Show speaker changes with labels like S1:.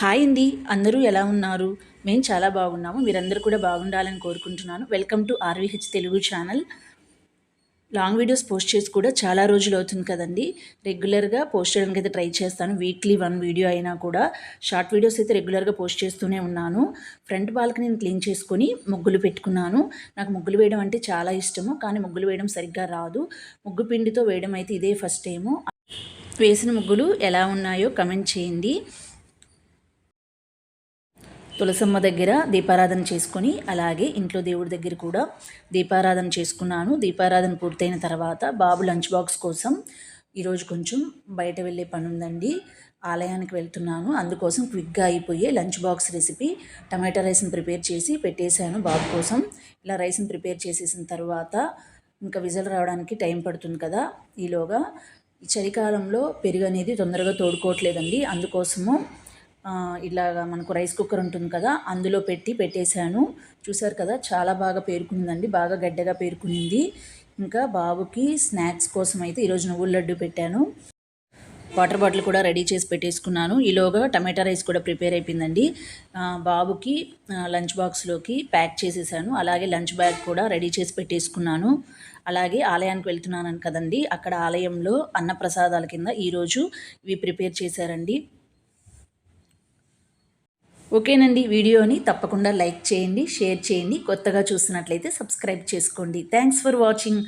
S1: Hi అండి. అందరూ ఎలా ఉన్నారు? మేము చాలా బాగున్నాము. మీరందరూ కూడా బాగుండాలని కోరుకుంటున్నాను. Welcome to RVH Telugu channel. Long videos post చేసి కూడా చాలా రోజులు అవుతుంది కదండి. రెగ్యులర్గా పోస్ట్ చేయడానికి అయితే ట్రై చేస్తాను. వీక్లీ వన్ వీడియో అయినా కూడా షార్ట్ వీడియోస్ అయితే రెగ్యులర్గా పోస్ట్ చేస్తూనే ఉన్నాను. ఫ్రంట్ బాల్కనీని క్లీన్ చేసుకొని ముగ్గులు పెట్టుకున్నాను. నాకు ముగ్గులు వేయడం అంటే చాలా ఇష్టము కానీ ముగ్గులు వేయడం సరిగ్గా రాదు. ముగ్గు పిండితో వేయడం అయితే ఇదే ఫస్ట్ టైము. వేసిన ముగ్గులు ఎలా ఉన్నాయో కమెంట్ చేయండి. తులసమ్మ దగ్గర దీపారాధన చేసుకొని అలాగే ఇంట్లో దేవుడి దగ్గర కూడా దీపారాధన చేసుకున్నాను. దీపారాధన పూర్తయిన తర్వాత బాబు లంచ్ బాక్స్ కోసం ఈరోజు కొంచెం బయట వెళ్ళే పని ఉందండి ఆలయానికి వెళ్తున్నాను. అందుకోసం క్విక్గా అయిపోయే లంచ్ బాక్స్ రెసిపీ టమాటా రైస్ని ప్రిపేర్ చేసి పెట్టేశాను బాబు కోసం. ఇలా రైస్ని ప్రిపేర్ చేసేసిన తర్వాత ఇంకా విజల్ రావడానికి టైం పడుతుంది కదా. ఈలోగా ఈ చలికాలంలో పెరుగు అనేది తొందరగా తోడుకోవట్లేదండి. అందుకోసము ఇలాగా మనకు రైస్ కుక్కర్ ఉంటుంది కదా అందులో పెట్టి పెట్టేశాను. చూసారు కదా చాలా బాగా పేరుకుందండి బాగా గడ్డగా పేరుకునింది. ఇంకా బాబుకి స్నాక్స్ కోసం అయితే ఈరోజు నువ్వుల లడ్డు పెట్టాను. వాటర్ బాటిల్ కూడా రెడీ చేసి పెట్టేసుకున్నాను. ఈలోగా టమాటా రైస్ కూడా ప్రిపేర్ అయిపోయిందండి. బాబుకి లంచ్ బాక్స్లోకి ప్యాక్ చేసేసాను. అలాగే లంచ్ బ్యాగ్ కూడా రెడీ చేసి పెట్టేసుకున్నాను. అలాగే ఆలయానికి వెళ్తున్నాను కదండి అక్కడ ఆలయంలో అన్నప్రసాదాల కింద ఈరోజు ఇవి ప్రిపేర్ చేశారండి. ఓకేనండి. వీడియోని తప్పకుండా లైక్ చేయండి షేర్ చేయండి. కొత్తగా చూసినట్లయితే సబ్స్క్రైబ్ చేసుకోండి. Thanks for watching.